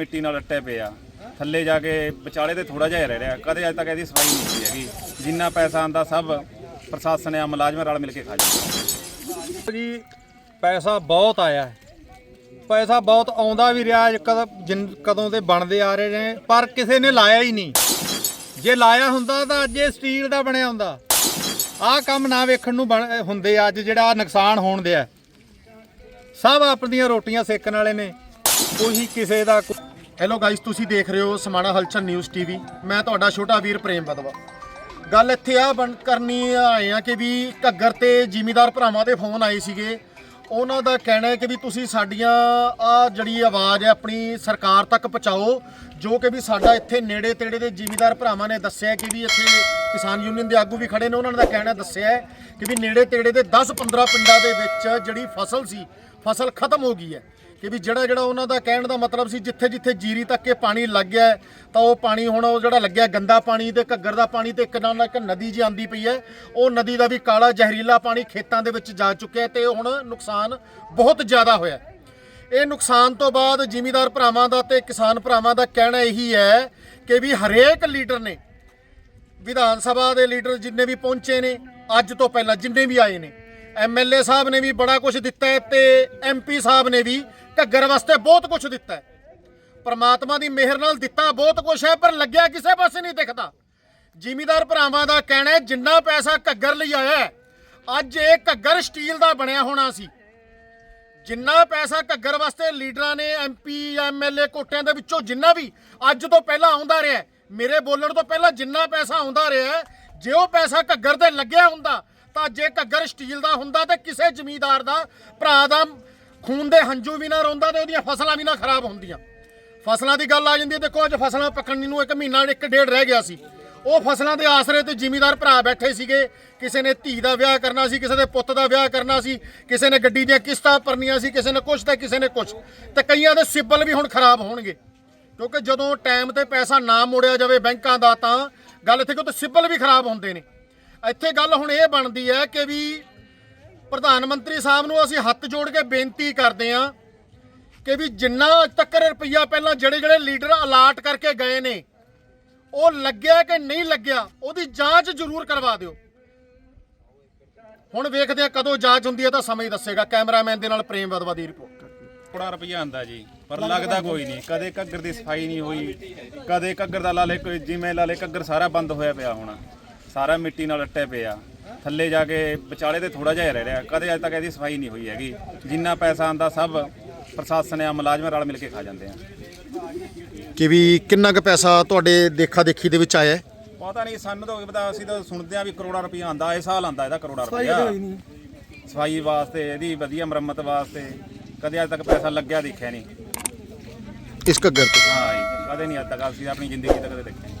ਮਿੱਟੀ ਨਾਲ ਅੱਟੇ ਪਏ ਆ। ਥੱਲੇ ਜਾ ਕੇ ਵਿਚਾਲੇ ਤੇ ਥੋੜਾ ਜਿਹਾ ਰਹਿ ਰਿਹਾ। ਕਦੇ ਅਜੇ ਤੱਕ ਇਹਦੀ ਸਫ਼ਾਈ ਨਹੀਂ ਹੋਈ ਹੈਗੀ। ਜਿੰਨਾ ਪੈਸਾ ਆਂਦਾ ਸਭ ਪ੍ਰਸ਼ਾਸਨ ਆ, ਮੁਲਾਜ਼ਮ ਰਲ ਮਿਲ ਕੇ ਖਾ ਜਾਂਦੇ ਜੀ, ਪੈਸਾ ਬਹੁਤ ਆਇਆ। ਹੈ। ਪੈਸਾ ਬਹੁਤ ਆਉਂਦਾ ਵੀ ਰਿਹਾ ਕਦ ਕਦੋਂ ਦੇ ਬਣਦੇ ਆ ਰਹੇ ਨੇ, ਪਰ ਕਿਸੇ ਨੇ ਲਾਇਆ ਹੀ ਨਹੀਂ। ਜੇ ਲਾਇਆ ਹੁੰਦਾ ਤਾਂ ਅੱਜ ਇਹ ਸਟੀਲ ਦਾ ਬਣਿਆ ਹੁੰਦਾ। ਆਹ ਕੰਮ ਨਾ ਵੇਖਣ ਨੂੰ ਬਣ- ਹੁੰਦੇ ਆ, ਅੱਜ ਜਿਹੜਾ ਨੁਕਸਾਨ ਹੋਣ ਦਿਆ। ਸਭ ਆਪਣੀਆਂ ਰੋਟੀਆਂ ਸੇਕਣ ਵਾਲੇ ਨੇ। ਕੋਈ ਕਿਸੇ ਦਾ ਹੈਲੋ ਗਾਇਸ ਤੁਸੀਂ ਦੇਖ ਰਹੇ ਹੋ ਸਮਾਣਾ ਹਲਚਲ ਨਿਊਜ਼ ਟੀਵੀ ਮੈਂ ਤੁਹਾਡਾ ਛੋਟਾ ਵੀਰ ਪ੍ਰੇਮ ਬਦਵਾ ਗੱਲ ਇੱਥੇ ਆ ਬਣ ਕਰਨੀ ਆਏ ਆ ਕਿ ਵੀ ਘੱਗਰ ਤੇ ਜ਼ਿਮੀਦਾਰ ਭਰਾਵਾਂ ਦੇ ਫੋਨ ਆਏ ਸੀਗੇ। ਉਹਨਾਂ ਦਾ ਕਹਿਣਾ ਹੈ ਕਿ ਵੀ ਤੁਸੀਂ ਸਾਡੀਆਂ ਆ ਜਿਹੜੀ ਆਵਾਜ਼ ਹੈ ਆਪਣੀ ਸਰਕਾਰ ਤੱਕ ਪਹੁੰਚਾਓ, ਜੋ ਕਿ ਵੀ ਸਾਡਾ ਇੱਥੇ ਨੇੜੇ ਤੇੜੇ ਦੇ ਜ਼ਿਮੀਦਾਰ ਭਰਾਵਾਂ ਨੇ ਦੱਸਿਆ ਕਿ ਵੀ ਇੱਥੇ ਕਿਸਾਨ ਯੂਨੀਅਨ ਦੇ ਆਗੂ ਵੀ ਖੜੇ ਨੇ। ਉਹਨਾਂ ਦਾ ਕਹਿਣਾ ਦੱਸਿਆ ਕਿ ਵੀ ਨੇੜੇ ਤੇੜੇ ਦੇ 10-15 ਪਿੰਡਾਂ ਦੇ ਵਿੱਚ ਜਿਹੜੀ ਫਸਲ ਸੀ, ਫਸਲ ਖਤਮ ਹੋ ਗਈ ਹੈ। ਕਿ ਵੀ ਜਿਹੜਾ ਜਿਹੜਾ ਉਹਨਾਂ ਦਾ ਕਹਿਣ ਦਾ ਮਤਲਬ ਸੀ, ਜਿੱਥੇ ਜਿੱਥੇ ਜੀਰੀ ਤੱਕ ਇਹ ਪਾਣੀ ਲੱਗ ਗਿਆ ਤਾਂ ਉਹ ਪਾਣੀ ਹੁਣ ਉਹ ਜਿਹੜਾ ਲੱਗਿਆ ਗੰਦਾ ਪਾਣੀ ਤੇ ਘੱਗਰ ਦਾ ਪਾਣੀ ਤੇ ਇੱਕ ਨਾਲ ਇੱਕ ਨਦੀ ਜੀ ਆਂਦੀ ਪਈ ਹੈ। ਉਹ ਨਦੀ ਦਾ ਵੀ ਕਾਲਾ ਜ਼ਹਿਰੀਲਾ ਪਾਣੀ ਖੇਤਾਂ ਦੇ ਵਿੱਚ ਜਾ ਚੁੱਕਿਆ ਹੈ ਤੇ ਹੁਣ ਨੁਕਸਾਨ ਬਹੁਤ ਜ਼ਿਆਦਾ ਹੋਇਆ ਇਹ ਨੁਕਸਾਨ ਤੋਂ ਬਾਅਦ ਜ਼ਿਮੀਦਾਰ ਭਰਾਵਾਂ ਦਾ ਤੇ ਕਿਸਾਨ ਭਰਾਵਾਂ ਦਾ ਕਹਿਣਾ ਇਹੀ ਹੈ ਕਿ ਵੀ ਹਰੇਕ ਲੀਡਰ ਨੇ, ਵਿਧਾਨ ਸਭਾ ਦੇ ਲੀਡਰ ਜਿੰਨੇ ਵੀ ਪਹੁੰਚੇ ਨੇ, ਅੱਜ ਤੋਂ ਪਹਿਲਾਂ ਜਿੰਨੇ ਵੀ ਆਏ ਨੇ ਐਮਐਲਏ ਸਾਹਿਬ ਨੇ ਵੀ ਬੜਾ ਕੁਝ ਦਿੱਤਾ ਹੈ ਤੇ ਐਮਪੀ ਸਾਹਿਬ ਨੇ ਵੀ ਘੱਗਰ ਵਾਸਤੇ ਬਹੁਤ ਕੁਝ ਦਿੱਤਾ ਹੈ। ਪਰਮਾਤਮਾ ਦੀ ਮਿਹਰ ਨਾਲ ਦਿੱਤਾ ਬਹੁਤ ਕੁਝ ਹੈ, ਪਰ ਲੱਗਿਆ ਕਿਸੇ ਪਾਸੇ ਨਹੀਂ ਦਿਖਦਾ। ਜ਼ਿਮੀਦਾਰ ਭਰਾਵਾਂ ਦਾ ਕਹਿਣਾ ਹੈ, ਜਿੰਨਾ ਪੈਸਾ ਘੱਗਰ ਲਈ ਆਇਆ ਅੱਜ ਇਹ ਘੱਗਰ ਸਟੀਲ ਦਾ ਬਣਿਆ ਹੋਣਾ ਸੀ। ਜਿੰਨਾ ਪੈਸਾ ਘੱਗਰ ਵਾਸਤੇ ਲੀਡਰਾਂ ਨੇ ਐਮਪੀ ਐਮਐਲਏ ਕੋਟਿਆਂ ਦੇ ਵਿੱਚੋਂ ਜਿੰਨਾ ਵੀ ਅੱਜ ਤੋਂ ਪਹਿਲਾਂ ਆਉਂਦਾ ਰਿਹਾ ਮੇਰੇ ਬੋਲਣ ਤੋਂ ਪਹਿਲਾਂ ਜਿੰਨਾ ਪੈਸਾ ਆਉਂਦਾ ਰਿਹਾ ਜੇ ਉਹ ਪੈਸਾ ਘੱਗਰ ਤੇ ਲੱਗਿਆ ਹੁੰਦਾ, ਤਾਂ ਜੇ ਘੱਗਰ ਸਟੀਲ ਦਾ ਹੁੰਦਾ ਤੇ ਕਿਸੇ ਜ਼ਮੀਂਦਾਰ ਦਾ, ਭਰਾ ਦਾ ਖੂਨ ਦੇ ਹੰਝੂ ਵੀ ਨਾ ਰੋਂਦਾ ਤੇ ਉਹਦੀਆਂ ਫਸਲਾਂ ਵੀ ਨਾ ਖਰਾਬ ਹੁੰਦੀਆਂ। ਫਸਲਾਂ ਦੀ ਗੱਲ ਆ ਜਾਂਦੀ ਹੈ। ਦੇਖੋ, ਅੱਜ ਫਸਲਾਂ ਪੱਕਣ ਨੂੰ ਇੱਕ ਮਹੀਨਾ, ਇੱਕ ਡੇਢ ਰਹਿ ਗਿਆ ਸੀ। ਉਹ ਫਸਲਾਂ ਦੇ ਆਸਰੇ ਤੇ ਜ਼ਿਮੀਦਾਰ ਭਰਾ ਬੈਠੇ ਸੀਗੇ। ਕਿਸੇ ਨੇ ਧੀ ਦਾ ਵਿਆਹ ਕਰਨਾ ਸੀ, ਕਿਸੇ ਦੇ ਪੁੱਤ ਦਾ ਵਿਆਹ ਕਰਨਾ ਸੀ, ਕਿਸੇ ਨੇ ਗੱਡੀ ਦੀਆਂ ਕਿਸ਼ਤਾਂ ਭਰਨੀਆਂ ਸੀ, ਕਿਸੇ ਨੇ ਕੁਛ ਤੇ ਕਿਸੇ ਨੇ ਕੁਛ। ਤੇ ਕਈਆਂ ਦੇ ਸਿੱਬਲ ਵੀ ਹੁਣ ਖਰਾਬ ਹੋਣਗੇ। ਕਿਉਂਕਿ ਜਦੋਂ ਟਾਈਮ ਤੇ ਪੈਸਾ ਨਾ ਮੋੜਿਆ ਜਾਵੇ ਬੈਂਕਾਂ ਦਾ, ਤਾਂ ਗੱਲ ਇੱਥੇ ਕਿ ਉਹ ਸਿਬਲ ਵੀ ਖਰਾਬ ਹੁੰਦੇ ਨੇ। ਇੱਥੇ ਗੱਲ ਹੁਣ ਇਹ ਬਣਦੀ ਹੈ ਕਿ ਵੀ ਪ੍ਰਧਾਨ ਮੰਤਰੀ ਸਾਹਿਬ ਨੂੰ ਅਸੀਂ ਹੱਥ ਜੋੜ ਕੇ ਬੇਨਤੀ ਕਰਦੇ ਹਾਂ ਕਿ ਵੀ ਜਿੰਨਾ ਤੱਕ ਰੁਪਈਆ ਪਹਿਲਾਂ ਜਿਹੜੇ ਜਿਹੜੇ ਲੀਡਰ ਅਲਾਟ ਕਰਕੇ ਗਏ ਨੇ, ਉਹ ਲੱਗਿਆ ਕਿ ਨਹੀਂ ਲੱਗਿਆ, ਉਹਦੀ ਜਾਂਚ ਜ਼ਰੂਰ ਕਰਵਾ ਦਿਓ। ਹੁਣ ਵੇਖਦੇ ਆ ਕਦੋਂ ਜਾਂਚ ਹੁੰਦੀ ਹੈ ਤਾਂ ਸਮਾਂ ਹੀ ਦੱਸੇਗਾ। ਕੈਮਰਾਮੈਨ ਦੇ ਨਾਲ ਪ੍ਰੇਮ ਵਦਵਾ ਦੀ ਰਿਪੋਰਟ। ਥੋੜਾ ਰੁਪਈਆ ਆਂਦਾ ਜੀ, ਪਰ ਲੱਗਦਾ ਕੋਈ ਨਹੀਂ। ਕਦੇ ਘੱਗਰ ਦੀ ਸਫ਼ਾਈ ਨਹੀਂ ਹੋਈ, ਕਦੇ ਘੱਗਰ ਦਾ ਲਾਲੇ ਕੋਈ ਜਿਵੇਂ ਲਾਲੇ ਘੱਗਰ ਸਾਰਾ ਬੰਦ ਹੋਇਆ ਪਿਆ ਹੁਣ। ਸਾਰਾ ਮਿੱਟੀ ਨਾਲ ਅੱਟੇ ਪਿਆ। ਥੱਲੇ ਜਾ ਕੇ ਵਿਚਾਲੇ ਤੇ ਥੋੜਾ ਜਿਹਾ ਹੀ ਰਹਿ ਰਿਹਾ। ਕਦੇ ਅਜੇ ਤੱਕ ਇਹਦੀ ਸਫ਼ਾਈ ਨਹੀਂ ਹੋਈ ਹੈਗੀ। ਜਿੰਨਾ ਪੈਸਾ ਆਂਦਾ ਸਭ ਪ੍ਰਸ਼ਾਸਨ ਆ ਮੁਲਾਜ਼ਮ ਰਲ ਮਿਲ ਕੇ ਖਾ ਜਾਂਦੇ ਆ। ਕਿ ਵੀ ਕਿੰਨਾ ਕੁ ਪੈਸਾ ਤੁਹਾਡੇ ਦੇਖਾ ਦੇਖੀ ਦੇ ਵਿੱਚ ਆਇਆ ਹੈ? ਪਤਾ ਨਹੀਂ ਸਾਨੂੰ ਤਾਂ ਪਤਾ ਅਸੀਂ ਤਾਂ ਸੁਣਦੇ ਆ ਵੀ ਕਰੋੜਾ ਰੁਪਈਆ ਆਂਦਾ ਇਹ ਸਾਲ ਆਂਦਾ ਇਹਦਾ ਕਰੋੜਾ ਰੁਪਈਆ। ਸਫ਼ਾਈ ਵਾਸਤੇ ਇਹਦੀ ਵਧੀਆ ਮੁਰੰਮਤ ਵਾਸਤੇ ਕਦੇ ਅਜੇ ਤੱਕ ਪੈਸਾ ਲੱਗਿਆ ਦੇਖਿਆ ਨਹੀਂ। ਇਸ ਘੱਗਰ ਤੇ। ਹਾਂ ਜੀ ਕਦੇ ਨਹੀਂ ਅੱਜ ਤੱਕ ਅਸੀਂ ਆਪਣੀ ਜ਼ਿੰਦਗੀ ਕਦੇ ਦੇਖਿਆ ਨਹੀਂ।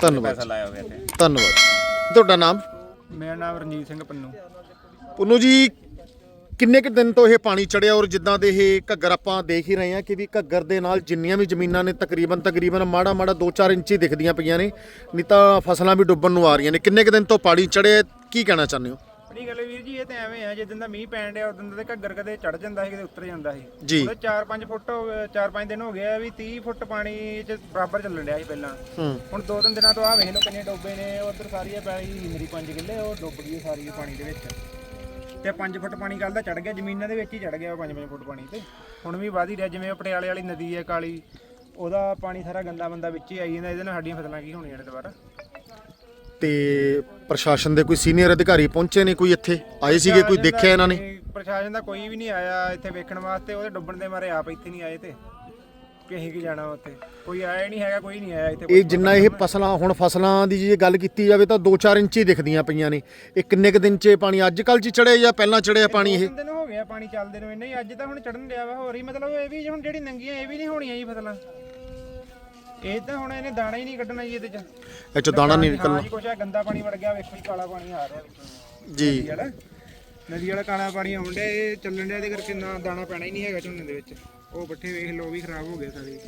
ਧੰਨਵਾਦ। ਪੈਸਾ ਲਾਇਆ ਹੋਇਆ ਇੱਥੇ। ਧੰਨਵਾਦ। ਤੁਹਾਡਾ ਨਾਮ? ਮੇਰਾ ਨਾਮ ਰਣਜੀਤ ਸਿੰਘ ਪੰਨੂ। ਪੁੰਨੂ ਜੀ, ਕਿੰਨੇ ਕੁ ਦਿਨ ਤੋਂ ਇਹ ਪਾਣੀ ਚੜਿਆ ਔਰ ਜਿੱਦਾਂ ਦੇ ਇਹ ਘੱਗਰ ਆਪਾਂ ਦੇਖ ਹੀ ਰਹੇ ਹਾਂ ਕਿ ਵੀ ਘੱਗਰ ਦੇ ਨਾਲ ਜਿੰਨੀਆਂ ਵੀ ਜ਼ਮੀਨਾਂ ਨੇ ਤਕਰੀਬਨ ਤਕਰੀਬਨ ਮਾੜਾ ਮਾੜਾ 2-4 ਹੀ ਦਿਖਦੀਆਂ ਪਈਆਂ ਨੇ, ਨਹੀਂ ਤਾਂ ਫਸਲਾਂ ਵੀ ਡੁੱਬਣ ਨੂੰ ਆ ਰਹੀਆਂ ਨੇ। ਕਿੰਨੇ ਕੁ ਦਿਨ ਤੋਂ ਪਾਣੀ ਚੜਿਆ, ਕੀ ਕਹਿਣਾ ਚਾਹੁੰਦੇ ਹੋ? ਬੜੀ ਗੱਲ ਵੀਰ ਜੀ ਇਹ ਤਾਂ ਐਵੇਂ ਆ ਜਿੱਦਾਂ ਦਾ ਮੀਂਹ ਪੈਣ ਡਿਆ ਉਦੋਂ ਦਾ ਤੇ ਘੱਗਰ ਕਦੇ ਚੜ ਜਾਂਦਾ ਸੀ ਕਦੇ ਉਤਰ ਜਾਂਦਾ ਸੀ। ਜੀ। ਉਹਦੇ 4-5 ਫੁੱਟ 4-5 ਦਿਨ ਹੋ ਗਏ ਆ ਵੀ 30 ਫੁੱਟ ਪਾਣੀ ਚ ਬਰਾਬਰ ਚੱਲਣ ਡਿਆ ਸੀ ਪਹਿਲਾਂ। ਹੂੰ। ਹੁਣ ਦੋ ਤਿੰਨ ਦਿਨਾਂ ਤੋਂ ਆ ਵੇਖ ਲਓ ਕਿੰਨੇ ਡੋਬੇ ਨੇ ਉਧਰ ਸਾਰੀ ਇਹ ਪੈਲੀ ਮੇਰੀ 5 ਕਿੱਲੇ ਉਹ ਡੁੱਬ ਗਈ ਸਾਰੀ ਪਾਣੀ ਦੇ ਵਿੱਚ। ਤੇ 5 ਫੁੱਟ ਪਾਣੀ ਕੱਲ ਦਾ ਚੜ ਗਿਆ ਜ਼ਮੀਨਾਂ ਦੇ ਵਿੱਚ ਹੀ ਚੜ ਗਿਆ 5-5 ਫੁੱਟ ਪਾਣੀ ਤੇ। ਹੁਣ ਵੀ ਵਧ ਹੀ ਰਿਹਾ ਜਿਵੇਂ ਉਹ ਪਟਿਆਲੇ ਵਾਲੀ ਨਦੀ ਹੈ ਕਾਲੀ ਉਹਦਾ ਪਾਣੀ ਸਾਰਾ ਗੰਦਾ ਬੰਦਾ ਵਿੱਚ ਹੀ ਆਈ ਜਾਂਦਾ ਇਹਦੇ ਨਾਲ ਸਾਡੀਆਂ ਫਸਲਾਂ ਕੀ ਹੋਣੀਆਂ ਨੇ ਦੁਬਾਰਾ। ਤੇ ਪ੍ਰਸ਼ਾਸਨ ਦੇ ਕੋਈ ਸੀਨੀਅਰ ਅਧਿਕਾਰੀ ਪਹੁੰਚੇ ਨੇ ਕੋਈ ਇੱਥੇ ਆਏ ਸੀਗੇ ਕੋਈ ਦੇਖਿਆ ਇਹਨਾਂ ਨੇ? ਪ੍ਰਸ਼ਾਸਨ ਦਾ ਕੋਈ ਵੀ ਨਹੀਂ ਆਇਆ ਇੱਥੇ ਵੇਖਣ ਵਾਸਤੇ ਉਹਦੇ ਡੁੱਬਣ ਦੇ ਮਾਰੇ ਆਪ ਇੱਥੇ ਨਹੀਂ ਆਏ ਤੇ। ਕਿ ਅਸੀਂ ਕੀ ਜਾਣਾ ਉੱਥੇ? ਕੋਈ ਆਇਆ ਹੀ ਨਹੀਂ ਹੈਗਾ ਕੋਈ ਨਹੀਂ ਆਇਆ ਇੱਥੇ ਇਹ ਜਿੰਨਾ ਇਹ ਫਸਲਾਂ ਹੁਣ ਫਸਲਾਂ ਦੀ ਜੇ ਗੱਲ ਕੀਤੀ ਜਾਵੇ ਤਾਂ 2-4 ਇੰਚੀ ਦਿਖਦੀਆਂ ਪਈਆਂ ਨੇ। ਇਹ ਕਿੰਨੇ ਕੁ ਦਿਨ 'ਚ ਪਾਣੀ ਅੱਜ ਕੱਲ੍ਹ 'ਚ ਚੜਿਆ ਜਾਂ ਪਹਿਲਾਂ ਚੜਿਆ ਪਾਣੀ ਇਹ? ਦਿਨ ਹੋ ਗਿਆ ਪਾਣੀ ਚੱਲਦੇ ਨੂੰ ਇੰਨਾ ਹੀ ਅੱਜ ਤਾਂ ਹੁਣ ਚੜਨ ਡਿਆ ਵਾ ਹੋਰ ਹੀ ਮਤਲਬ ਇਹ ਵੀ ਹੁਣ ਜਿਹੜੀ ਨੰਗੀਆਂ ਇਹ ਵੀ ਨਹੀਂ ਹੋਣੀਆਂ ਜੀ ਫਸਲਾਂ। ਇਹ ਤਾਂ ਹੁਣ ਇਹਨੇ ਦਾਣਾ ਹੀ ਨਹੀਂ ਕੱਢਣਾ ਜੀ ਇਹਦੇ ਚ। ਇਹ 'ਚ ਦਾਣਾ ਨਹੀਂ ਹਾਂ ਨਿਕਲਣਾ। ਜੀ ਕੁਛ ਆ ਗੰਦਾ ਪਾਣੀ ਵੜ ਗਿਆ ਵੇਖੋ ਜੀ ਕਾਲਾ ਪਾਣੀ ਆ ਰਿਹਾ। ਵਿੱਚੋਂ ਜੀ। ਨਦੀ ਵਾਲਾ। ਨਦੀ ਵਾਲਾ ਕਾਲਾ ਪਾਣੀ ਆਉਣ ਡਿਆ ਇਹ ਚੱਲਣ ਡਿਆ ਇਹਦੇ ਕਰਕੇ ਨਾ ਦਾਣਾ ਪੈਣਾ ਹੀ ਨਹੀਂ ਹੈਗਾ ਝੋਨੇ ਦੇ ਵਿੱਚ। ਉਹ ਪੱਠੇ ਵੇਖ ਲਓ ਉਹ ਵੀ ਖਰਾਬ ਹੋ ਗਏ ਸਾਰੇ।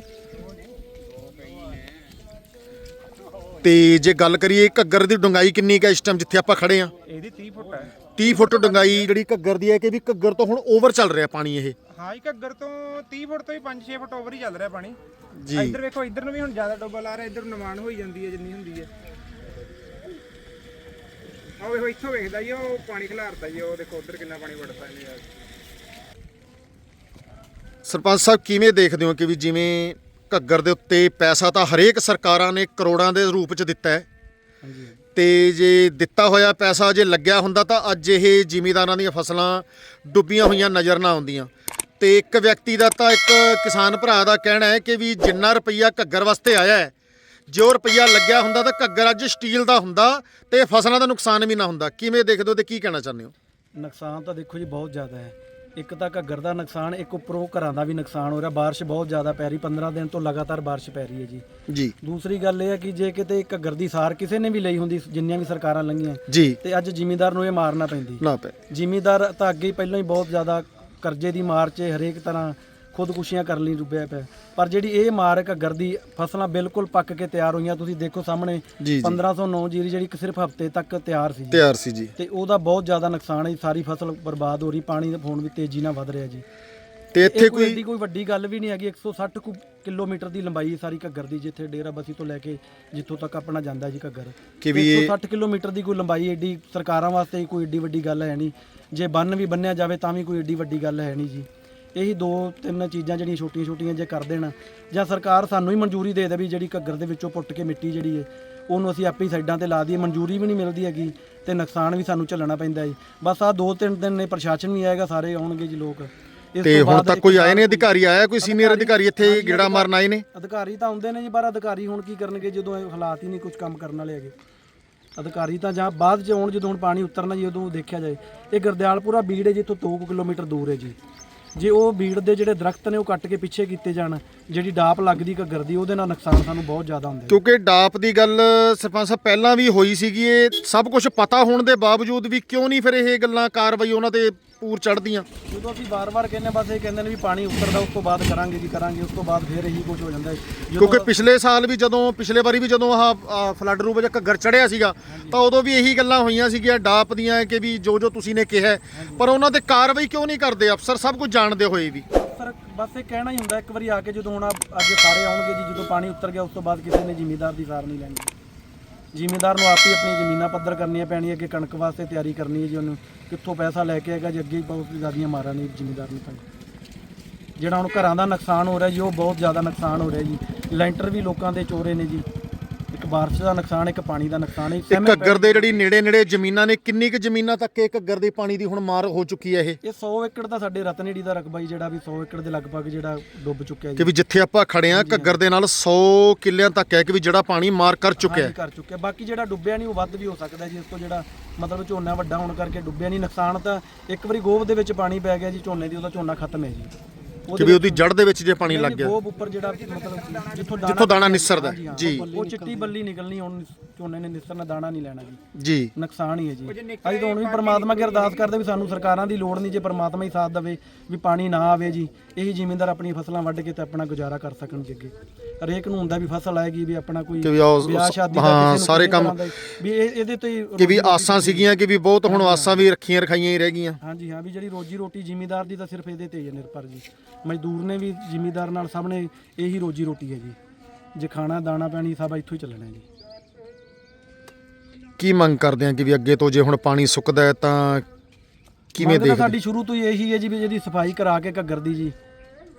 ਤੇ ਜੇ ਗੱਲ ਕਰੀਏ ਘੱਗਰ ਦੀ ਡੁੰਗਾਈ ਕਿੰਨੀ ਕੁ ਹੈ ਇਸ ਟਾਈਮ ਜਿੱਥੇ ਆਪਾਂ ਖੜੇ ਆ ਇਹਦੀ 30 ਫੁੱਟ ਹੈ। 30 ਫੁੱਟ ਡੁੰਗਾਈ ਜਿਹੜੀ ਘੱਗਰ ਦੀ ਹੈ ਕਿ ਵੀ ਘੱਗਰ ਤੋਂ ਹੁਣ ਓਵਰ ਚੱਲ ਰਿਹਾ ਪਾਣੀ ਇਹ? ਹਾਂ ਜੀ ਘੱਗਰ ਤੋਂ 30 ਫੁੱਟ ਤੋਂ ਹੀ 5-6 ਫੁੱਟ ਓਵਰ ਹੀ ਚੱਲ ਰਿਹਾ ਪਾਣੀ। ਜੀ। ਇੱਧਰ ਵੇਖੋ ਇੱਧਰ ਨੂੰ ਵੀ ਹੁਣ ਜ਼ਿਆਦਾ ਡੋਬਾ ਲਾ ਰਿਹਾ ਇੱਧਰ ਨਿਮਾਣ ਹੋਈ ਜਾਂਦੀ ਹੈ ਜਿੰਨੀ ਹੁੰਦੀ ਹੈ। ਆਹ ਵੇਖੋ ਇੱਥੋਂ ਵੇਖਦਾ ਜੀ ਉਹ ਪਾਣੀ ਖਿਲਾਰਦਾ ਜੀ ਉਹ ਦੇਖੋ ਉੱਧਰ ਕਿੰਨਾ ਪਾਣੀ ਵੜਦਾ ਇਹਨੇ ਯਾਰ ਸਰਪੰਚ ਸਾਹਿਬ ਕਿਵੇਂ ਦੇਖਦੇ ਹੋ ਕਿ ਵੀ ਜਿਵੇਂ ਘੱਗਰ ਦੇ ਉੱਤੇ ਪੈਸਾ ਤਾਂ ਹਰੇਕ ਸਰਕਾਰਾਂ ਨੇ ਕਰੋੜਾਂ ਦੇ ਰੂਪ 'ਚ ਦਿੱਤਾ ਹੈ। ਤੇ ਜੇ ਦਿੱਤਾ ਹੋਇਆ ਪੈਸਾ ਜੇ ਲੱਗਿਆ ਹੁੰਦਾ ਤਾਂ ਅੱਜ ਇਹ ਜ਼ਿਮੀਂਦਾਰਾਂ ਦੀਆਂ ਫਸਲਾਂ ਡੁੱਬੀਆਂ ਹੋਈਆਂ ਨਜ਼ਰ ਨਾ ਆਉਂਦੀਆਂ। ਤੇ ਇੱਕ ਵਿਅਕਤੀ ਦਾ ਤਾਂ ਇੱਕ ਕਿਸਾਨ ਭਰਾ ਦਾ ਕਹਿਣਾ ਹੈ ਕਿ ਵੀ ਜਿੰਨਾ ਰੁਪਈਆ ਘੱਗਰ ਵਾਸਤੇ ਆਇਆ ਹੈ ਜੋ ਰੁਪਈਆ ਲੱਗਿਆ ਹੁੰਦਾ ਤਾਂ ਘੱਗਰ ਅੱਜ ਸਟੀਲ ਦਾ ਹੁੰਦਾ ਤੇ ਫਸਲਾਂ ਦਾ ਨੁਕਸਾਨ ਵੀ ਨਾ ਹੁੰਦਾ। ਕਿਵੇਂ ਦੇਖਦੇ ਹੋ ਤੇ ਕੀ ਕਹਿਣਾ ਚਾਹੁੰਦੇ ਹੋ? ਨੁਕਸਾਨ ਤਾਂ ਦੇਖੋ ਜੀ ਬਹੁਤ ਜ਼ਿਆਦਾ ਹੈ। ਇੱਕ ਤਾਂ ਘੱਗਰ ਦਾ ਨੁਕਸਾਨ ਇੱਕ ਉੱਪਰੋਂ ਘਰਾਂ ਦਾ ਵੀ ਨੁਕਸਾਨ ਹੋ ਰਿਹਾ। ਬਾਰਿਸ਼ ਬਹੁਤ ਜ਼ਿਆਦਾ ਪੈ ਰਹੀ 15 ਦਿਨ ਤੋਂ ਲਗਾਤਾਰ ਬਾਰਿਸ਼ ਪੈ ਰਹੀ ਹੈ ਜੀ। ਜੀ। ਦੂਸਰੀ ਗੱਲ ਇਹ ਹੈ ਕਿ ਜੇ ਕਿਤੇ ਘੱਗਰ ਦੀ ਸਾਰ ਕਿਸੇ ਨੇ ਵੀ ਲਈ ਹੁੰਦੀ ਜਿੰਨੀਆਂ ਵੀ ਸਰਕਾਰਾਂ ਲੰਘੀਆਂ ਜੀ। ਤੇ ਅੱਜ ਜ਼ਿਮੀਂਦਾਰ ਨੂੰ ਇਹ ਮਾਰਨਾ ਪੈਂਦੀ। ਨਾ ਪੈ। ਜ਼ਿਮੀਂਦਾਰ ਤਾਂ ਅੱਗੇ ਹੀ ਪਹਿਲਾਂ ਹੀ ਬਹੁਤ ਜ਼ਿਆਦਾ ਕਰਜ਼ੇ ਦੀ ਮਾਰ 'ਚ ਹਰੇਕ ਤਰ੍ਹਾਂ ਖੁਦਕੁਸ਼ੀਆਂ ਕਰਨ ਲਈ ਡੁੱਬਿਆ ਪਿਆ। ਪਰ ਜਿਹੜੀ ਇਹ ਮਾਰ ਘੱਗਰ ਦੀ ਫਸਲਾਂ ਬਿਲਕੁਲ ਪੱਕ ਕੇ ਤਿਆਰ ਹੋਈਆਂ ਤੁਸੀਂ ਦੇਖੋ ਸਾਹਮਣੇ ਜੀ ਜੀ। 1509 ਜੀਰੀ ਜਿਹੜੀ ਕਿ ਸਿਰਫ ਹਫ਼ਤੇ ਤੱਕ ਤਿਆਰ ਸੀ। ਜੀ। ਤਿਆਰ ਸੀ ਜੀ। ਤੇ ਉਹਦਾ ਬਹੁਤ ਜ਼ਿਆਦਾ ਨੁਕਸਾਨ ਹੈ ਜੀ, ਸਾਰੀ ਫਸਲ ਬਰਬਾਦ ਹੋ ਰਹੀ ਪਾਣੀ ਦਾ ਫੋਨ ਵੀ ਤੇਜ਼ੀ ਨਾਲ ਵੱਧ ਰਿਹਾ ਜੀ। ਤੇ ਇੱਥੇ ਕੋਈ ਕੋਈ ਵੱਡੀ ਗੱਲ ਵੀ ਨਹੀਂ ਹੈਗੀ 160 ਕੁ ਕਿਲੋਮੀਟਰ ਦੀ ਲੰਬਾਈ ਹੈ ਸਾਰੀ ਘੱਗਰ ਦੀ ਜਿੱਥੇ ਡੇਰਾ ਬਸੀ ਤੋਂ ਲੈ ਕੇ ਜਿੱਥੋਂ ਤੱਕ ਆਪਣਾ ਜਾਂਦਾ ਜੀ ਘੱਗਰ। ਕਿ ਵੀ ਇਹ 160 ਕਿਲੋਮੀਟਰ ਦੀ ਕੋਈ ਲੰਬਾਈ ਏਡੀ ਸਰਕਾਰਾਂ ਵਾਸਤੇ ਕੋਈ ਏਡੀ ਵੱਡੀ ਗੱਲ ਹੈ ਨਹੀਂ। ਜੇ ਬੰਨ ਵੀ ਬੰਨਿਆ ਜਾਵੇ ਤਾਂ ਵੀ ਕੋਈ ਏਡੀ ਵੱਡੀ ਗੱਲ ਹੈ ਨਹੀਂ ਜੀ। ਇਹੀ ਦੋ ਤਿੰਨ ਚੀਜ਼ਾਂ ਜਿਹੜੀਆਂ ਛੋਟੀਆਂ ਛੋਟੀਆਂ ਜੇ ਕਰ ਦੇਣ ਜਾਂ ਸਰਕਾਰ ਸਾਨੂੰ ਹੀ ਮਨਜ਼ੂਰੀ ਦੇ ਦੇ ਵੀ ਜਿਹੜੀ ਘੱਗਰ ਦੇ ਵਿੱਚੋਂ ਪੁੱਟ ਕੇ ਮਿੱਟੀ ਜਿਹੜੀ ਹੈ ਉਹਨੂੰ ਅਸੀਂ ਆਪੇ ਹੀ ਸਾਈਡਾਂ ਤੇ ਲਾ ਦਈਏ ਮਨਜ਼ੂਰੀ ਵੀ ਨਹੀਂ ਮਿਲਦੀ ਹੈਗੀ ਤੇ ਨੁਕਸਾਨ ਵੀ ਸਾਨੂੰ ਝੱਲਣਾ ਪੈਂਦਾ ਜੀ ਬਸ ਆ ਦੋ ਤਿੰਨ ਦਿਨ ਨੇ ਪ੍ਰਸ਼ਾਸਨ ਵੀ ਆਏਗਾ ਸਾਰੇ ਆਉਣਗੇ ਜੀ ਲੋਕ। ਇਸ ਤੇ ਤੋਂ ਹੁਣ ਬਾਅਦ ਤੱਕ ਕੋਈ ਆਏ ਨੇ ਅਧਿਕਾਰੀ ਆਇਆ ਕੋਈ ਸੀਨੀਅਰ ਅਧਿਕਾਰੀ- ਇੱਥੇ ਗੇੜਾ ਮਾਰਨ ਆਏ ਨੇ? ਅਧਿਕਾਰੀ ਤਾਂ ਆਉਂਦੇ ਨੇ ਜੀ ਪਰ ਅਧਿਕਾਰੀ ਹੁਣ ਕੀ ਕਰਨਗੇ ਜਦੋਂ ਇਹ ਹਾਲਾਤ ਹੀ ਨਹੀਂ ਕੁਝ ਕੰਮ ਕਰਨ ਵਾਲੇ ਹੈਗੇ। ਅਧਿਕਾਰੀ ਤਾਂ ਜਾਂ ਬਾਅਦ ਚ ਆਉਣ ਜਦੋਂ ਹੁਣ ਪਾਣੀ ਉਤਰਨਾ ਜੀ ਉਦੋਂ ਦੇਖਿਆ ਜਾਏ। ਇਹ ਗਰਦਿਆਲਪੁਰਾ ਬੀੜ ਹੈ ਜਿੱਥੋਂ 2 ਕਿਲੋਮੀਟਰ ਦੂਰ ਹੈ ਜੀ। ਜੇ ਉਹ ਬੀੜ ਦੇ ਜਿਹੜੇ ਦਰਖਤ ਨੇ ਉਹ ਕੱਟ ਕੇ ਪਿੱਛੇ ਕੀਤੇ ਜਾਣ, ਜਿਹੜੀ ਡਾਪ ਲੱਗਦੀ ਘੱਗਰ ਦੀ, ਉਹਦੇ ਨਾਲ ਨੁਕਸਾਨ ਸਾਨੂੰ ਬਹੁਤ ਜ਼ਿਆਦਾ ਹੁੰਦਾ ਹੈ। ਕਿਉਂਕਿ ਡਾਪ ਦੀ ਗੱਲ ਸਰਪੰਚ ਸਾਹਿਬ ਪਹਿਲਾਂ ਵੀ ਹੋਈ ਸੀਗੀ, ਇਹ ਸਭ ਕੁਝ ਪਤਾ ਹੋਣ ਦੇ ਬਾਵਜੂਦ ਵੀ ਕਿਉਂ ਨਹੀਂ ਫਿਰ ਇਹ ਗੱਲਾਂ ਕਾਰਵਾਈ ਉਹਨਾਂ ਤੇ ਪੂਰ ਚੜਦੀਆਂ ਜਦੋਂ ਅਸੀਂ ਵਾਰ-ਵਾਰ ਕਹਿੰਦੇ ਬਸ ਇਹ ਕਹਿੰਦੇ ਨੇ ਵੀ ਪਾਣੀ ਉਤਰਦਾ ਉਸ ਤੋਂ ਬਾਅਦ ਕਰਾਂਗੇ ਜੀ ਕਰਾਂਗੇ ਉਸ ਤੋਂ ਬਾਅਦ ਫਿਰ ਇਹੀ ਕੁਝ ਹੋ ਜਾਂਦਾ ਹੈ। ਜਦੋਂ ਕਿਉਂਕਿ ਪਿਛਲੇ ਸਾਲ ਵੀ ਜਦੋਂ ਪਿਛਲੇ ਵਾਰੀ ਵੀ ਜਦੋਂ ਆਹ ਫਲੱਡ ਰੂਪ ਜਾਂ ਘੱਗਰ ਚੜਿਆ ਸੀਗਾ ਤਾਂ ਉਦੋਂ ਵੀ ਇਹੀ ਗੱਲਾਂ ਹੋਈਆਂ ਸੀਗੀਆਂ ਡਾਪ ਦੀਆਂ ਕਿ ਵੀ ਜੋ ਜੋ ਤੁਸੀਂ ਨੇ ਕਿਹਾ ਹੈ, ਪਰ ਉਹਨਾਂ ਤੇ ਕਾਰਵਾਈ ਕਿਉਂ ਨਹੀਂ ਕਰਦੇ ਅਫਸਰ? ਸਭ ਕੁਝ ਜਾਣਦੇ ਹੋਏ ਵੀ। ਸਰ ਬਸ ਇਹ ਕਹਿਣਾ ਹੀ ਹੁੰਦਾ ਇੱਕ ਵਾਰੀ ਆ ਕੇ ਜਦੋਂ ਹੁਣ ਅੱਜ ਸਾਰੇ ਆਉਣਗੇ ਜੀ ਜਦੋਂ ਪਾਣੀ ਉਤਰ ਗਿਆ ਉਸ ਤੋਂ ਬਾਅਦ ਕਿਸੇ ਨੇ ਜ਼ਿਮੀਂਦਾਰ ਦੀ ਸਾਰ ਨਹੀਂ ਲੈਣੀ। ਜ਼ਿਮੀਂਦਾਰ ਨੂੰ ਆਪ ਹੀ ਆਪਣੀ ਜ਼ਮੀਨਾਂ ਪੱਧਰ ਕਰਨੀਆਂ ਪੈਣੀਆਂ ਕਿ ਕਣਕ ਵਾਸਤੇ ਤਿਆਰੀ ਕਰਨੀ ਹੈ ਜੀ ਉਹਨੂੰ। ਕਿੱਥੋਂ ਪੈਸਾ ਲੈ ਕੇ ਆਏਗਾ ਜੇ ਅੱਗੇ ਬਹੁਤ ਜ਼ਿਆਦੀਆਂ ਮਾਰਾਂ ਨੇ ਜ਼ਿਮੀਦਾਰ ਨੂੰ ਤਾਂ। ਜਿਹੜਾ ਹੁਣ ਘਰਾਂ ਦਾ ਨੁਕਸਾਨ ਹੋ ਰਿਹਾ ਜੀ, ਉਹ ਬਹੁਤ ਜ਼ਿਆਦਾ ਨੁਕਸਾਨ ਹੋ ਰਿਹਾ ਜੀ। ਲੈਂਟਰ ਵੀ ਲੋਕਾਂ ਦੇ ਚੋਰੇ ਨੇ ਜੀ। ਬਾਰਿਸ਼ ਦਾ ਨੁਕਸਾਨ ਇੱਕ ਪਾਣੀ ਦਾ ਨੁਕਸਾਨ ਹੈ ਤੇ ਘੱਗਰ ਦੇ ਜਿਹੜੀ ਨੇੜੇ ਨੇੜੇ ਜ਼ਮੀਨਾਂ ਨੇ ਕਿੰਨੀ ਕੁ ਜ਼ਮੀਨਾਂ ਤੱਕ ਇਹ ਘੱਗਰ ਦੇ ਪਾਣੀ ਦੀ ਹੁਣ ਮਾਰ ਹੋ ਚੁੱਕੀ ਹੈ ਇਹ? ਇਹ 100 ਏਕੜ ਦਾ ਸਾਡੇ ਰਤਨੇੜੀ ਦਾ ਰਕਬਾ ਜੀ ਜਿਹੜਾ ਵੀ 100 ਏਕੜ ਦੇ ਲਗਭਗ ਜਿਹੜਾ ਡੁੱਬ ਚੁੱਕਿਆ ਕਿ ਜੀ ਵੀ ਜਿੱਥੇ ਆਪਾਂ ਖੜੇ ਆ ਘੱਗਰ ਦੇ ਨਾਲ 100 ਕਿੱਲਿਆਂ ਤੱਕ ਹੈ ਕਿ ਵੀ ਜਿਹੜਾ ਪਾਣੀ ਮਾਰ ਕਰ ਚੁੱਕਿਆ ਹੈ? ਕਰ ਚੁੱਕਿਆ। ਬਾਕੀ ਜਿਹੜਾ ਡੁੱਬਿਆ ਨਹੀਂ ਉਹ ਵੱਧ ਵੀ ਹੋ ਸਕਦਾ ਜੀ ਇਸ ਤੋਂ ਜਿਹੜਾ ਮਤਲਬ ਝੋਨਾ ਵੱਡਾ ਹੋਣ ਕਰਕੇ ਡੁੱਬਿਆ ਨਹੀਂ। ਨੁਕਸਾਨ ਤਾਂ ਇੱਕ ਵਾਰੀ ਗੋਬ ਦੇ ਵਿੱਚ ਪਾਣੀ ਪੈ ਗਿਆ ਜੀ ਝੋਨੇ ਦੀ ਉਹਦਾ ਝੋਨਾ ਖਤਮ ਹੈ ਜੀ। ਕਿ ਵੀ ਉਹਦੀ ਜੜ ਦੇ ਵਿੱਚ ਜੇ ਪਾਣੀ ਲੱਗ ਗਿਆ। ਗੋਬ ਉੱਪਰ ਜਿਹੜਾ ਮਤਲਬ ਜਿੱਥੋਂ ਦਾਣਾ ਜਿੱਥੋਂ ਦਾਣਾ ਨਿਸਰਦਾ ਹਾਂ, ਜੀ। ਉਹ ਚਿੱਟੀ ਬੱਲੀ ਨਿਕਲਣੀ ਹੁਣ ਝੋਨੇ ਨੇ ਨਿਸਰਨਾ ਦਾਣਾ ਨਹੀਂ ਲੈਣਾ ਜੀ। ਜੀ। ਨੁਕਸਾਨ ਹੀ ਹੈ ਜੀ। ਅਸੀਂ ਤਾਂ ਹੁਣ ਵੀ ਪਰਮਾਤਮਾ ਅੱਗੇ ਅਰਦਾਸ ਕਰਦੇ ਵੀ ਸਾਨੂੰ ਸਰਕਾਰਾਂ ਦੀ ਲੋੜ ਨਹੀਂ ਜੇ ਪਰਮਾਤਮਾ ਹੀ ਸਾਥ ਦੇਵੇ ਵੀ ਪਾਣੀ ਨਾ ਆਵੇ ਜੀ। ਇਹੀ ਜ਼ਿਮੀਂਦਾਰ ਆਪਣੀਆਂ ਫਸਲਾਂ ਵੱਢ ਕੇ ਤੇ ਆਪਣਾ ਗੁਜ਼ਾਰਾ ਕਰ ਸਕਣ ਜੀ ਅੱਗੇ। ਹਰੇਕ ਨੂੰ ਹੁੰਦਾ ਵੀ ਫਸਲ ਆਏਗੀ ਵੀ ਆਪਣਾ ਕੋਈ ਕਿ ਵੀ ਆਹ ਵਿਆਹ ਸ਼ਾਦੀ ਦਾ ਹਾਂ, ਕਿਸੇ ਨੂੰ ਸਾਰੇ ਕੰਮ- ਵੀ ਇਹ ਇਹਦੇ ਤੋਂ ਹੀ ਕਿ ਵੀ ਆਸਾਂ ਸੀਗੀਆਂ ਕਿ ਵੀ ਬਹੁਤ ਹੁਣ ਆਸਾਂ ਵੀ ਰੱਖੀਆਂ ਰਖਾਈਆਂ ਹੀ ਰਹਿ ਗਈਆਂ। ਹਾਂਜੀ ਹਾਂ ਵੀ ਜਿਹੜੀ ਰੋਜੀ ਰੋਟੀ ਜ਼ਿਮੀਂਦਾਰ ਦੀ ਤਾਂ ਸਿਰਫ ਇਹਦੇ ਤੇ ਹੀ ਹੈ ਨਿਰਭਰ ਜੀ। ਮਜ਼ਦੂਰ ਨੇ ਵੀ ਜ਼ਿਮੀਂਦਾਰ ਨਾਲ ਸਭ ਨੇ ਇਹੀ ਰੋਜੀ ਰੋਟੀ ਹੈ ਜੀ। ਜੇ ਖਾਣਾ ਦਾਣਾ ਪਾਣੀ ਸਭ ਇੱਥੋਂ ਹੀ ਚੱਲਣਾ ਜੀ। ਕੀ ਮੰਗ ਕਰਦੇ ਆ ਕਿ ਵੀ ਅੱਗੇ ਤੋਂ ਜੇ ਹੁਣ ਪਾਣੀ ਸੁੱਕਦਾ ਹੈ ਤਾਂ ਕਿਵੇਂ ਮੰਗ ਤਾਂ ਦੇਖਦੇ? ਸਾਡੀ ਸ਼ੁਰੂ ਤੋਂ ਹੀ ਇਹੀ ਹੈ ਜੀ ਵੀ ਜਿਹਦੀ ਸਫ਼ਾਈ ਕਰਾ ਕੇ ਘੱਗਰ ਦੀ ਜੀ।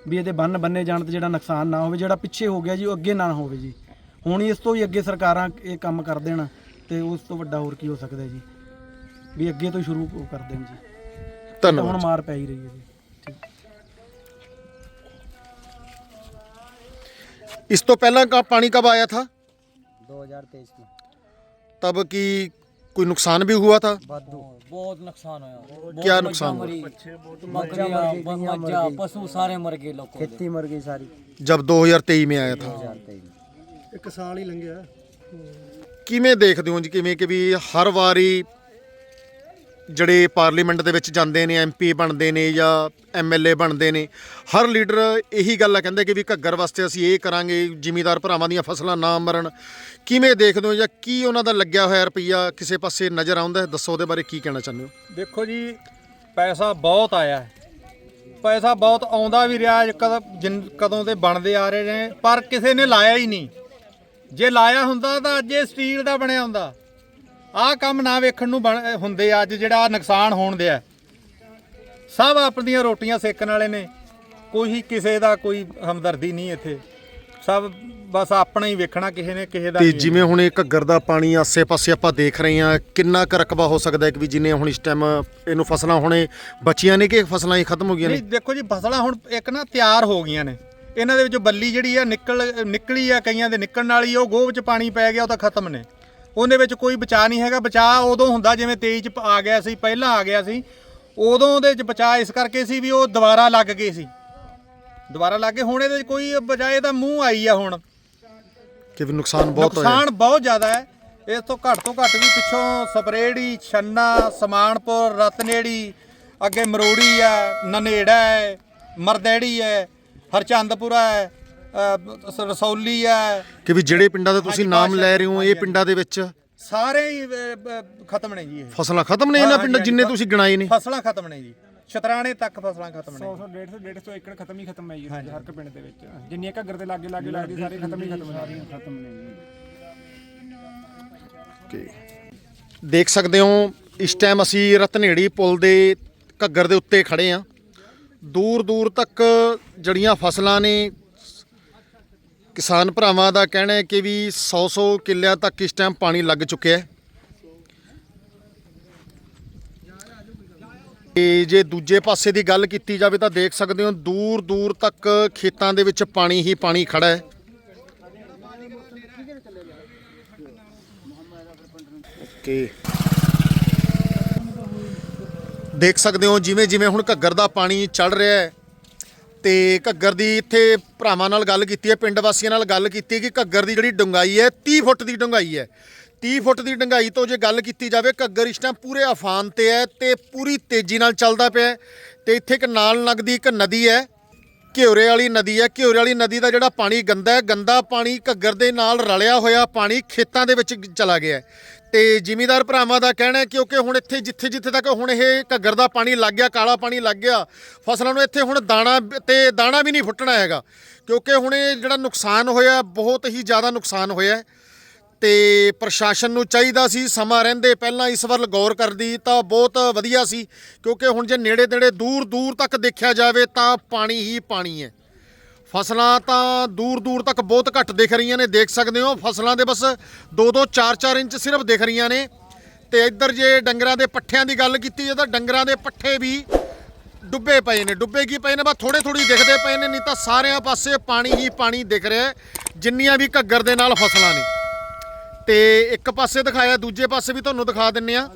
ਵੀ ਇਹਦੇ ਬੰਨ ਬੰਨੇ ਜਾਣ ਤੇ ਜਿਹੜਾ ਨੁਕਸਾਨ ਨਾ ਹੋਵੇ ਜਿਹੜਾ ਪਿੱਛੇ ਹੋ ਗਿਆ ਜੀ ਉਹ ਅੱਗੇ ਨਾ ਹੋਵੇ ਜੀ। ਹੁਣ ਇਸ ਤੋਂ ਹੀ ਅੱਗੇ ਸਰਕਾਰਾਂ ਇਹ ਕੰਮ ਕਰ ਦੇਣ ਤੇ ਉਸ ਤੋਂ ਵੱਡਾ ਹੋਰ ਕੀ ਹੋ ਸਕਦਾ ਜੀ। ਵੀ ਅੱਗੇ ਤੋਂ ਸ਼ੁਰੂ ਕਰ ਦੇਣ ਜੀ। ਧੰਨਵਾਦ ਹੁਣ ਮਾਰ ਪੈ ਹੀ ਰਹੀ ਹੈ ਜੀ। इस तो पहला का पानी कब आया था 2023 में तब की कोई नुकसान भी हुआ था बहुत नुकसान होया क्या नुकसान हुआ बकरियां मज्जा पशु सारे मर गए लोग खेती मर गई सारी जब 2023 में आया था ਇੱਕ ਸਾਲ ਹੀ ਲੰਘਿਆ ਕਿਵੇਂ ਦੇਖਦੇ ਹੋ ਜੀ ਕਿਵੇਂ ਕਿ ਵੀ ਹਰ ਵਾਰੀ ਜਿਹੜੇ ਪਾਰਲੀਮੈਂਟ ਦੇ ਵਿੱਚ ਜਾਂਦੇ ਨੇ ਐਮਪੀ ਬਣਦੇ ਨੇ ਜਾਂ ਐਮਐਲਏ ਬਣਦੇ ਨੇ, ਹਰ ਲੀਡਰ ਇਹੀ ਗੱਲ ਆ, ਕਹਿੰਦੇ ਕਿ ਵੀ ਘੱਗਰ ਵਾਸਤੇ ਅਸੀਂ ਇਹ ਕਰਾਂਗੇ, ਜ਼ਿਮੀਦਾਰ ਭਰਾਵਾਂ ਦੀਆਂ ਫਸਲਾਂ ਨਾ ਮਰਨ। ਕਿਵੇਂ ਦੇਖਦੇ ਹੋ ਜਾਂ ਕੀ ਉਹਨਾਂ ਦਾ ਲੱਗਿਆ ਹੋਇਆ ਰੁਪਈਆ ਕਿਸੇ ਪਾਸੇ ਨਜ਼ਰ ਆਉਂਦਾ ਹੈ? ਦੱਸੋ ਉਹਦੇ ਬਾਰੇ ਕੀ ਕਹਿਣਾ ਚਾਹੁੰਦੇ ਹੋ? ਦੇਖੋ ਜੀ, ਪੈਸਾ ਬਹੁਤ ਆਇਆ ਹੈ। ਪੈਸਾ ਬਹੁਤ ਆਉਂਦਾ ਵੀ ਰਿਹਾ ਕਦ, ਜਿਨ- ਕਦੋਂ ਦੇ ਬਣਦੇ ਆ ਰਹੇ ਨੇ, ਪਰ ਕਿਸੇ ਨੇ ਲਾਇਆ ਹੀ ਨਹੀਂ। ਜੇ ਲਾਇਆ ਹੁੰਦਾ ਤਾਂ ਅੱਜ ਇਹ ਸਟੀਲ ਦਾ ਬਣਿਆ ਹੁੰਦਾ। ਆਹ ਕੰਮ ਨਾ ਵੇਖਣ ਨੂੰ ਬਣ- ਹੁੰਦੇ ਅੱਜ ਜਿਹੜਾ ਆਹ ਨੁਕਸਾਨ ਹੋਣ ਦਿਆ। ਸਭ ਆਪਣੀਆਂ ਰੋਟੀਆਂ ਸੇਕਣ ਵਾਲੇ ਨੇ। ਕੋਈ ਕਿਸੇ ਦਾ ਕੋਈ ਹਮਦਰਦੀ ਨਹੀਂ ਇੱਥੇ। ਸਭ ਬਸ ਆਪਣਾ ਹੀ ਵੇਖਣਾ ਕਿਸੇ ਨੇ ਕਿਸੇ ਦਾ ਤੇ ਨਹੀਂ। ਜਿਵੇਂ ਹੁਣ ਇਹ ਘੱਗਰ ਦਾ ਪਾਣੀ ਆਸੇ-ਪਾਸੇ ਆਪਾਂ ਦੇਖ ਰਹੇ ਹਾਂ ਕਿੰਨਾ ਕੁ ਰਕਬਾ ਹੋ ਸਕਦਾ ਹੈ ਕਿ ਵੀ ਜਿੰਨੇ ਹੁਣ ਇਸ ਟਾਈਮ ਇਹਨੂੰ ਫਸਲਾਂ ਹੁਣੇ ਬਚੀਆਂ ਨੇ ਕਿ ਫਸਲਾਂ ਹੀ ਖਤਮ ਹੋ ਗਈਆਂ ਨਹੀਂ ਨੇ ਦੇਖੋ ਜੀ ਫਸਲਾਂ ਹੁਣ ਇੱਕ ਨਾ ਤਿਆਰ ਹੋ ਗਈਆਂ ਨੇ। ਇਹਨਾਂ ਦੇ ਵਿੱਚੋਂ ਬੱਲੀ ਜਿਹੜੀ ਆ ਨਿਕਲ ਨਿਕਲੀ ਆ ਕਈਆਂ ਦੇ ਨਿਕਲਣ ਵਾਲੀ ਉਹ ਗੋਹ ਵਿੱਚ ਪਾਣੀ ਪੈ ਗਿਆ ਉਹ ਤਾਂ ਖਤਮ ਨੇ। ਉਹਦੇ ਵਿੱਚ ਕੋਈ ਬਚਾ ਨਹੀਂ ਹੈਗਾ। ਬਚਾ ਉਦੋਂ ਹੁੰਦਾ ਜਿਵੇਂ 23 ਚ ਆ ਗਿਆ ਸੀ ਪਹਿਲਾਂ ਆ ਗਿਆ ਸੀ। ਉਦੋਂ ਉਹਦੇ ਚ ਬਚਾ ਇਸ ਕਰਕੇ ਸੀ ਵੀ ਉਹ ਦੁਬਾਰਾ ਲੱਗ ਗਏ ਸੀ। ਦੁਬਾਰਾ ਲੱਗ ਗਏ। ਹੁਣ ਇਹਦੇ 'ਚ ਕੋਈ ਬਜਾਏ ਦਾ ਮੂੰਹ ਆਈ ਆ ਹੁਣ। ਕਿ ਵੀ ਨੁਕਸਾਨ ਬਹੁਤ ਹੋਇਆ। ਨੁਕਸਾਨ ਬਹੁਤ ਜ਼ਿਆਦਾ ਹੈ। ਇਸ ਤੋਂ ਘੱਟ ਤੋਂ ਘੱਟ ਵੀ ਪਿੱਛੋਂ ਸਪਰੇੜੀ ਛੰਨਾ ਸਮਾਨਪੁਰ ਰਤਨੇੜੀ ਅੱਗੇ ਮਰੋੜੀ ਹੈ ਨਨੇੜਾ ਹੈ ਮਰਦੈੜੀ ਹੈ ਹਰਚੰਦਪੁਰਾ ਹੈ। ਅ, ਰਸੌਲੀ ਹੈ। ਕਿ ਵੀ ਜਿਹੜੇ ਪਿੰਡਾਂ ਦੇ ਤੁਸੀਂ ਨਾਮ ਲੈ ਰਹੇ ਹੋ ਇਹ ਪਿੰਡਾਂ ਦੇ ਵਿੱਚ? ਸਾਰੇ ਹੀ ਅ, ਅ, ਖਤਮ ਨੇ ਜੀ ਇਹ। ਫਸਲਾਂ ਖਤਮ ਨੇ ਇਹਨਾਂ ਪਿੰਡਾਂ ਜਿੰਨੇ। ਤੁਸੀਂ ਗਿਣਾਏ ਨੇ? ਫਸਲਾਂ ਖਤਮ ਨੇ ਜੀ। ਸ਼ਤਰਾਣੇ ਤੱਕ ਫਸਲਾਂ ਖਤਮ ਨੇ। 100 150 150 ਏਕੜ ਖਤਮ ਹੀ ਖਤਮ ਹੈ ਜੀ ਹਰ ਇੱਕ ਪਿੰਡ ਦੇ ਵਿੱਚ। ਜਿੰਨੀਆਂ ਘੱਗਰ ਦੇ ਲਾਗੇ ਲਾਗੇ ਲੱਗਦੀ ਸਾਰੀ ਖਤਮ ਹੀ ਖਤਮ ਸਾਰੀਆਂ ਖਤਮ ਨੇ ਜੀ। ਦੇਖ ਸਕਦੇ ਹੋ ਇਸ ਟਾਈਮ ਅਸੀਂ ਰਤਨੇੜੀ ਪੁਲ ਦੇ ਘੱਗਰ ਦੇ ਉੱਤੇ ਖੜੇ ਆ ਦੂਰ ਦੂਰ ਤੱਕ ਜੜੀਆਂ ਫਸਲਾਂ ਨੇ ਕਿਸਾਨ ਭਰਾਵਾਂ ਦਾ ਕਹਿਣਾ ਹੈ ਕਿ ਵੀ 100-100 ਕਿੱਲਿਆਂ ਤੱਕ ਇਸ ਟਾਈਮ ਪਾਣੀ ਲੱਗ ਚੁੱਕਿਆ ਹੈ। ਤੇ ਜੇ ਦੂਜੇ ਪਾਸੇ ਦੀ ਗੱਲ ਕੀਤੀ ਜਾਵੇ ਤਾਂ ਦੇਖ ਸਕਦੇ ਹੋ ਦੂਰ ਦੂਰ ਤੱਕ ਖੇਤਾਂ ਦੇ ਵਿੱਚ ਪਾਣੀ ਹੀ ਪਾਣੀ ਖੜਾ ਹੈ। ਓਕੇ। ਦੇਖ ਸਕਦੇ ਹੋ ਜਿਵੇਂ ਜਿਵੇਂ ਹੁਣ ਘੱਗਰ ਦਾ ਪਾਣੀ ਚੜ ਰਿਹਾ ਹੈ ਤੇ ਘੱਗਰ ਦੀ ਇੱਥੇ ਭਰਾਵਾਂ ਨਾਲ ਗੱਲ ਕੀਤੀ ਹੈ, ਪਿੰਡ ਵਾਸੀਆਂ ਨਾਲ ਗੱਲ ਕੀਤੀ ਕਿ ਘੱਗਰ ਦੀ ਜਿਹੜੀ ਡੁੰਗਾਈ ਹੈ 30 ਫੁੱਟ ਦੀ ਡੁੰਗਾਈ ਹੈ। 30 ਫੁੱਟ ਦੀ ਡੁੰਗਾਈ ਤੋਂ ਜੇ ਗੱਲ ਕੀਤੀ ਜਾਵੇ, ਘੱਗਰ ਇਸ ਟਾਈਮ ਪੂਰੇ ਅਫਾਨ ਤੇ ਹੈ ਤੇ ਪੂਰੀ ਤੇਜ਼ੀ ਨਾਲ ਚੱਲਦਾ ਪਿਆ ਹੈ ਤੇ ਇੱਥੇ ਇੱਕ ਨਾਲ ਲੱਗਦੀ ਇੱਕ ਨਦੀ ਹੈ। ਘਿਓਰੇ ਵਾਲੀ ਨਦੀ ਹੈ। ਘਿਓਰੇ ਵਾਲੀ ਨਦੀ ਦਾ ਜਿਹੜਾ ਪਾਣੀ ਗੰਦਾ ਹੈ, ਗੰਦਾ ਪਾਣੀ ਘੱਗਰ ਦੇ ਨਾਲ ਰਲਿਆ ਹੋਇਆ ਪਾਣੀ ਖੇਤਾਂ ਦੇ ਵਿੱਚ ਚਲਾ ਗਿਆ ਹੈ। ਤੇ ਜ਼ਿਮੀਦਾਰ ਭਰਾਵਾਂ ਦਾ ਕਹਿਣਾ ਹੈ ਕਿਉਂਕਿ ਹੁਣ ਇੱਥੇ ਜਿੱਥੇ ਜਿੱਥੇ ਤੱਕ ਹੁਣ ਇਹ ਘੱਗਰ ਦਾ ਪਾਣੀ ਲੱਗ ਗਿਆ, ਕਾਲਾ ਪਾਣੀ ਲੱਗ ਗਿਆ, ਫਸਲਾਂ ਨੂੰ ਇੱਥੇ ਹੁਣ ਦਾਣਾ ਬ- ਤੇ ਦਾਣਾ ਵੀ ਨਹੀਂ ਫੁੱਟਣਾ ਹੈਗਾ। ਕਿਉਂਕਿ ਹੁਣ ਇਹ ਜਿਹੜਾ ਨੁਕਸਾਨ ਹੋਇਆ, ਬਹੁਤ ਹੀ ਜ਼ਿਆਦਾ ਨੁਕਸਾਨ ਹੋਇਆ ਤੇ ਪ੍ਰਸ਼ਾਸਨ ਨੂੰ ਚਾਹੀਦਾ ਸੀ, ਸਮਾਂ ਰਹਿੰਦੇ ਪਹਿਲਾਂ ਇਸ ਵੱਲ ਗੌਰ ਕਰਦੀ ਤਾਂ ਬਹੁਤ ਵਧੀਆ ਸੀ, ਕਿਉਂਕਿ ਹੁਣ ਜੇ ਨੇੜੇ ਤੇੜੇ ਦੂਰ ਦੂਰ ਤੱਕ ਦੇਖਿਆ ਜਾਵੇ ਤਾਂ ਪਾਣੀ ਹੀ ਪਾਣੀ ਹੈ। ਫਸਲਾਂ ਤਾਂ ਦੂਰ ਦੂਰ ਤੱਕ ਬਹੁਤ ਘੱਟ ਦਿਖ ਰਹੀਆਂ ਨੇ, ਦੇਖ ਸਕਦੇ ਹੋ, ਫਸਲਾਂ ਦੇ ਬਸ 2-2 4-4 ਇੰਚ ਸਿਰਫ ਦਿਖ ਰਹੀਆਂ ਨੇ। ਤੇ ਇੱਧਰ ਜੇ ਡੰਗਰਾਂ ਦੇ ਪੱਠਿਆਂ ਦੀ ਗੱਲ ਕੀਤੀ ਜਾਵੇ ਤਾਂ ਡੰਗਰਾਂ ਦੇ ਪੱਠੇ ਵੀ ਡੁੱਬੇ ਪਏ ਨੇ ਡੁੱਬੇ ਕੀ ਪਏ ਨੇ, ਬਸ ਥੋੜੇ ਥੋੜੀ ਦਿਖਦੇ ਪਏ ਨੇ, ਨਹੀਂ ਤਾਂ ਸਾਰਿਆਂ ਪਾਸੇ ਪਾਣੀ ਹੀ ਪਾਣੀ ਦਿਖ ਰਿਹਾ ਜਿੰਨੀਆਂ ਵੀ ਘੱਗਰ ਦੇ ਨਾਲ ਫਸਲਾਂ ਨੇ। ਤੇ ਇੱਕ ਪਾਸੇ ਦਿਖਾਇਆ ਦੂਜੇ ਪਾਸੇ ਵੀ ਤੁਹਾਨੂੰ ਦਿਖਾ ਦਿੰਨੇ ਆ।